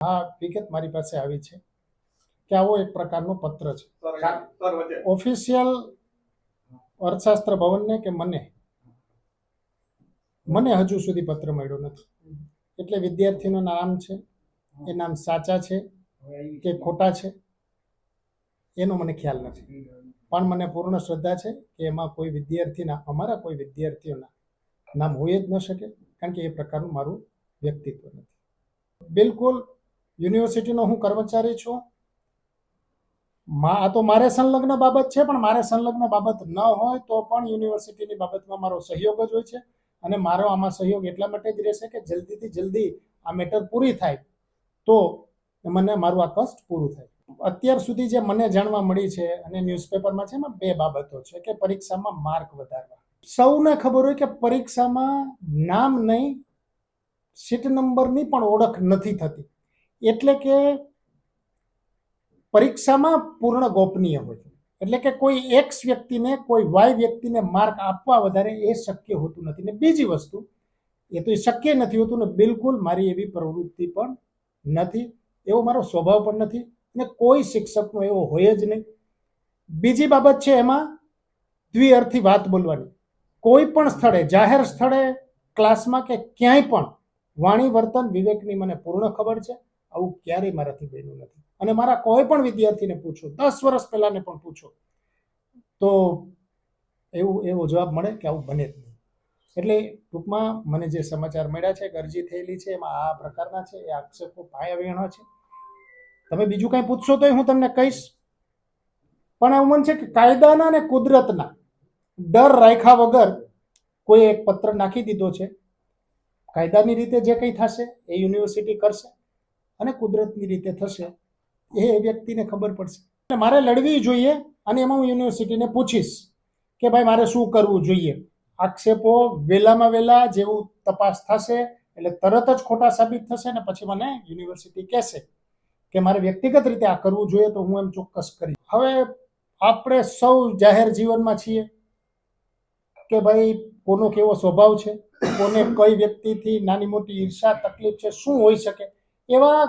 આ વિગત મારી પાસે આવી છે કે આવો એક પ્રકારનો પત્ર છે. ઓફિશિયલ અર્થશાસ્ત્ર ભવનને કે મને? મને હજુ સુધી પત્ર મળ્યો નથી. એટલે વિદ્યાર્થીનું નામ છે એ નામ સાચા છે કે ખોટા છે એનો મને ખ્યાલ નથી. પણ મને પૂર્ણ શ્રદ્ધા છે કે એમાં કોઈ વિદ્યાર્થીના અમારા કોઈ વિદ્યાર્થીઓના નામ હોઈ જ ન શકે કારણ કે એ પ્રકારનું મારું વ્યક્તિત્વ નથી. બિલકુલ યુનિવર્સિટીનો હું કર્મચારી છું. આ તો મારે સંલગ્ન બાબત છે, પણ મારે સંલગ્ન બાબત ન હોય તો પણ યુનિવર્સિટીની બાબતમાં મારો સહયોગ જ હોય છે અને મારો આમાં સહયોગ એટલા માટે જ રહેશે કે જલ્દીથી જલ્દી આ મેટર પૂરી થાય તો મને મારું આ કષ્ટ પૂરું થાય. અત્યાર સુધી જે મને જાણવા મળી છે અને ન્યૂઝપેપરમાં છે એમાં બે બાબતો છે કે પરીક્ષામાં માર્ક વધારવા. સૌને ખબર હોય કે પરીક્ષામાં નામ નહીં, સીટ નંબરની પણ ઓળખ નથી થતી. એટલે કે પરીક્ષામાં પૂર્ણ ગોપનીય હોય એટલે કે કોઈ એક્સ વ્યક્તિને, કોઈ વાય વ્યક્તિને માર્ક આપવા વધારે એ શક્ય હોતું નથી. ને બીજી વસ્તુ, એ તો શક્ય નથી હોતું ને બિલકુલ મારી એવી પ્રવૃત્તિ પણ નથી. એવો મારો સ્વભાવ પણ નથી ને કોઈ શિક્ષકનો એવો હોય જ નહીં. બીજી બાબત છે એમાં દ્વિઅર્થી વાત બોલવાની. કોઈ પણ સ્થળે, જાહેર સ્થળે, ક્લાસમાં કે ક્યાંય પણ વાણી વર્તન વિવેકની મને પૂર્ણ ખબર છે. આવું ક્યારેય મારાથી બન્યું નથી. અને મારા કોઈ પણ વિદ્યાર્થીને પૂછો, દસ વર્ષ પહેલાંને પણ પૂછો, તો એવું, એવો જવાબ મળે કે આવું બને જ નહીં. એટલે ટૂંકમાં મને જે સમાચાર મળ્યા છે કે અરજી થયેલી છે, એમાં આ પ્રકારના છે, એ આક્ષેપો પાયા વેણા છે. તમે બીજું કાંઈ પૂછશો તો હું તમને કહીશ. પણ એવું મન છે કે કાયદાના અને કુદરતના ડર રાખ્યા વગર કોઈ એક પત્ર નાખી દીધો છે. કાયદાની રીતે જે કંઈ થશે, એ યુનિવર્સિટી કરશે. અને કુદરતની રીતે થશે, એ વ્યક્તિને ખબર પડશે. મારે લડવી જોઈએ અને એમાં હું યુનિવર્સિટીને પૂછીશ કે ભાઈ, મારે શું કરવું જોઈએ? આક્ષેપો વહેલામાં વહેલા જેવું તપાસ થશે, એટલે તરત જ ખોટા સાબિત થશે ને પછી મને યુનિવર્સિટી કહેશે કે મારે વ્યક્તિગત રીતે આ કરવું જોઈએ તો હું એમ ચોક્કસ કરીશ. હવે આપણે સૌ જાહેર જીવનમાં છીએ કે ભાઈ, કોનો કેવો સ્વભાવ છે? કોને કઈ વ્યક્તિથી નાની મોટી ઈર્ષા, તકલીફ છે? શું હોઈ શકે? એવા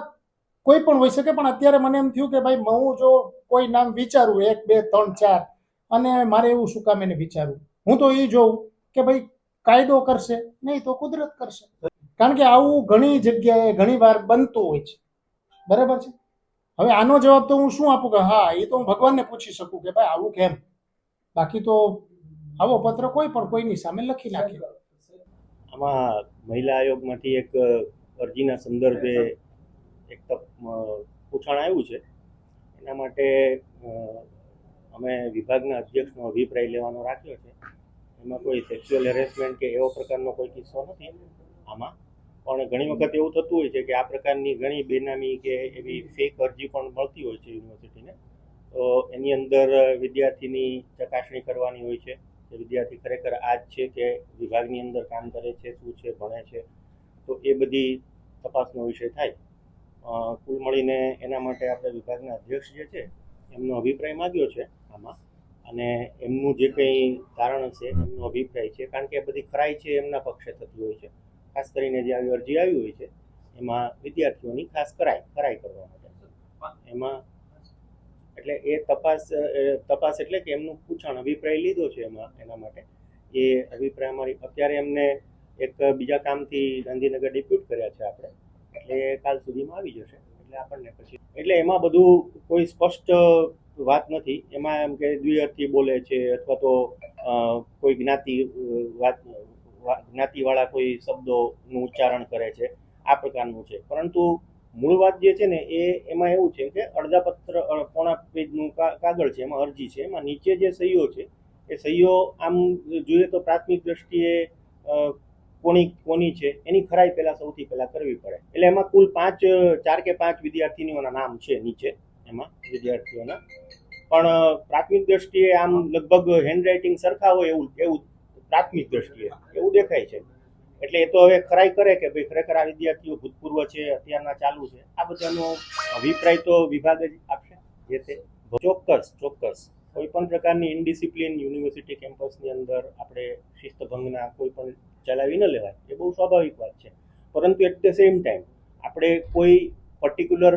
કોઈ પણ હોઈ શકે, પણ અત્યારે મને એમ થયું કે ભાઈ હું જો કોઈ નામ વિચારું, એક, બે, ત્રણ, ચાર, અને મારે એવું શું કામ એને વિચારવું? હું તો એ જોઉં કે ભાઈ, કાયદો કરશે, નહીં તો કુદરત કરશે. કારણ કે આવું ઘણી જગ્યાએ ઘણી વાર બનતું હોય છે. બરાબર છે? હવે આનો જવાબ તો હું શું આપું કે હા એ તો હું ભગવાનને પૂછી શકું કે ભાઈ, આવું કેમ? બાકી તો આવો પત્ર કોઈ પણ કોઈની સામે લખી નાખે. આમાં મહિલા આયોગમાંથી એક અરજીના સંદર્ભે એક પૂછાણ આવ્યું છે. એના માટે અમે વિભાગના અધ્યક્ષનો અભિપ્રાય લેવાનો રાખ્યો છે. એમાં કોઈ સેક્સ્યુઅલ હેરેસમેન્ટ કે એવો પ્રકારનો કોઈ કિસ્સો નથી. આમાં પણ ઘણી વખત એવું થતું હોય છે કે આ પ્રકારની ઘણી બેનામી કે એવી ફેક અરજી પણ મળતી હોય છે યુનિવર્સિટીને. તો એની અંદર વિદ્યાર્થીની ચકાસણી કરવાની હોય છે. કે વિદ્યાર્થી ખરેખર આ જ છે કે વિભાગની અંદર કામ કરે છે, શું છે, ભણે છે. તો એ બધી તપાસનો વિષય થાય. કુલ મળીને એના માટે આપણે વિભાગના અધ્યક્ષ જે છે, એમનો અભિપ્રાય માગ્યો છે આમાં. અને એમનું જે કંઈ કારણ હશે એમનો અભિપ્રાય છે, કારણ કે એ બધી ખરાઈ છે એમના પક્ષે થતી હોય છે. ખાસ કરીને જે આવી અરજી આવી હોય છે, એમાં વિદ્યાર્થીઓની ખાસ કરાય કરાઈ કરવા માટે. એમાં એટલે એ તપાસ તપાસ એટલે કે એમનું પૂછાણ, અભિપ્રાય લીધો છે એમાં, એના માટે. એ અભિપ્રાય અમારી, અત્યારે એમને એક બીજા કામથી ગાંધીનગર ડિપ્યુટ કર્યા છે આપણે. એટલે કાલ સુધીમાં આવી જશે. એટલે આપણને પછી એટલે એમાં બધું કોઈ સ્પષ્ટ વાત નથી. એમાં એમ કે દ્વિઅર્થી બોલે છે અથવા તો કોઈ જ્ઞાતિ વાત જ્ઞાતિવાળા કોઈ શબ્દોનું ઉચ્ચારણ કરે છે. આ પ્રકારનું છે. પરંતુ મૂળ વાત જે છે ને, એ એમાં એવું છે કે અડધા પત્ર પોણા પેજનું કાગળ છે, એમાં અરજી છે. એમાં નીચે જે સહીઓ છે, એ સહીઓ આમ જોઈએ તો પ્રાથમિક દ્રષ્ટિએ કોની કોની છે, એની ખરાઈ પહેલા સૌથી પહેલા કરવી પડે. એટલે એમાં કુલ પાંચ, ચાર કે પાંચ વિદ્યાર્થીનીઓના નામ છે નીચે, એમાં વિદ્યાર્થીઓના. પણ પ્રાથમિક દ્રષ્ટિએ આમ લગભગ હેન્ડરાઇટિંગ સરખા હોય એવું એવું પ્રાથમિક દ્રષ્ટિએ એવું દેખાય છે. એટલે એ તો હવે ખરાઈ કરે કે ભાઈ ખરેખર આ વિદ્યાર્થીઓ ભૂતપૂર્વ છે, અત્યારના ચાલુ છે. આ બધાનો અભિપ્રાય તો વિભાગ જ આપશે. જે તે ચોક્કસ ચોક્કસ. કોઈ પણ પ્રકારની ઇનડિસિપ્લિન યુનિવર્સિટી કેમ્પસની અંદર આપણે શિસ્તભંગના કોઈ પણ ચલાવી ન લેવાય, એ બહુ સ્વાભાવિક વાત છે. પરંતુ એટ ધ સેમ ટાઈમ આપણે કોઈ પર્ટિક્યુલર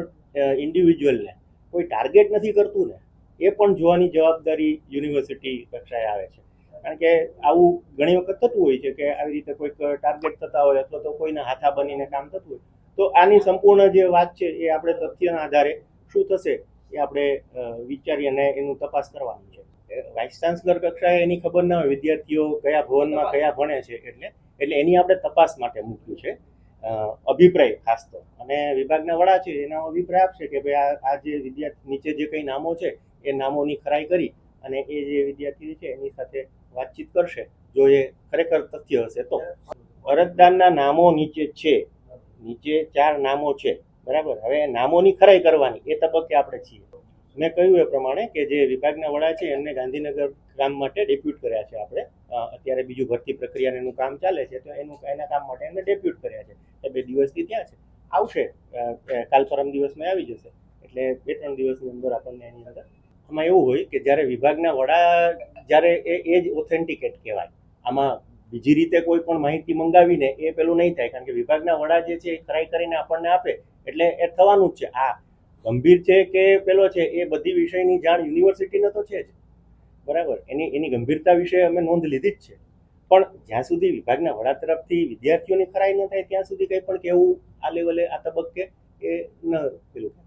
ઇન્ડિવિજ્યુઅલને કોઈ ટાર્ગેટ નથી કરતું ને, એ પણ જોવાની જવાબદારી યુનિવર્સિટી કક્ષાએ આવે છે. કારણ કે આવું ઘણી વખત થતું હોય છે કે આવી રીતે કોઈક ટાર્ગેટ થતા હોય અથવા તો કોઈના હાથા બનીને કામ થતું હોય, તો આની સંપૂર્ણ જે વાત છે એ આપણે તથ્યના આધારે શું થશે એ આપણે વિચારી અને એનું તપાસ કરવાની છે. વાઇસ ચાન્સલર કક્ષાએ એની ખબર ના હોય, વિદ્યાર્થીઓ કયા ભવનમાં કયા ભણે છે એટલે એટલે એની આપણે તપાસ માટે મૂક્યું છે. અભિપ્રાય ખાસ તો. અને વિભાગના વડા છે, એનો અભિપ્રાય આપશે કે ભાઈ આ જે વિદ્યાર્થી, નીચે જે કંઈ નામો છે, એ નામોની ખરાઈ કરી અને એ જે વિદ્યાર્થી છે, એની સાથે વાતચીત કરશે. જો એ ખરેખર તથ્ય હશે તો. અરજદારના નામો નીચે છે. નીચે ચાર નામો છે. બરાબર? હવે નામોની ખરાઈ કરવાની, એ તબક્કે આપણે છીએ. મેં કહ્યું એ પ્રમાણે કે જે વિભાગના વડા છે એમને ગાંધીનગર કામ માટે ડેપ્યુટ કર્યા છે આપણે. અત્યારે બીજું ભરતી પ્રક્રિયાને એનું કામ ચાલે છે તો એનું, એના કામ માટે એમને ડેપ્યુટ કર્યા છે. એ બે દિવસથી ત્યાં છે. આવશે. કાલ પરમ દિવસમાં આવી જશે. એટલે બે, ત્રણ દિવસની અંદર આપણને એની અંદર આમાં એવું હોય કે જ્યારે વિભાગના વડા જ્યારે એ એ જ ઓથેન્ટિકેટ કહેવાય. આમાં બીજી રીતે કોઈ પણ માહિતી મંગાવીને એ પેલું નહીં થાય. કારણ કે વિભાગના વડા જે છે એ ખરાઈ કરીને આપણને આપે. એટલે એ થવાનું જ છે. આ ગંભીર છે કે પેલો છે એ બધી વિષયની જાણ યુનિવર્સિટીને તો છે જ. બરાબર? એની એની ગંભીરતા વિશે અમે નોંધ લીધી જ છે. પણ જ્યાં સુધી વિભાગના વડા તરફથી વિદ્યાર્થીઓની ખરાઈ ન થાય ત્યાં સુધી કંઈ પણ કહેવું આ લેવલે, આ તબક્કે એ ન પેલું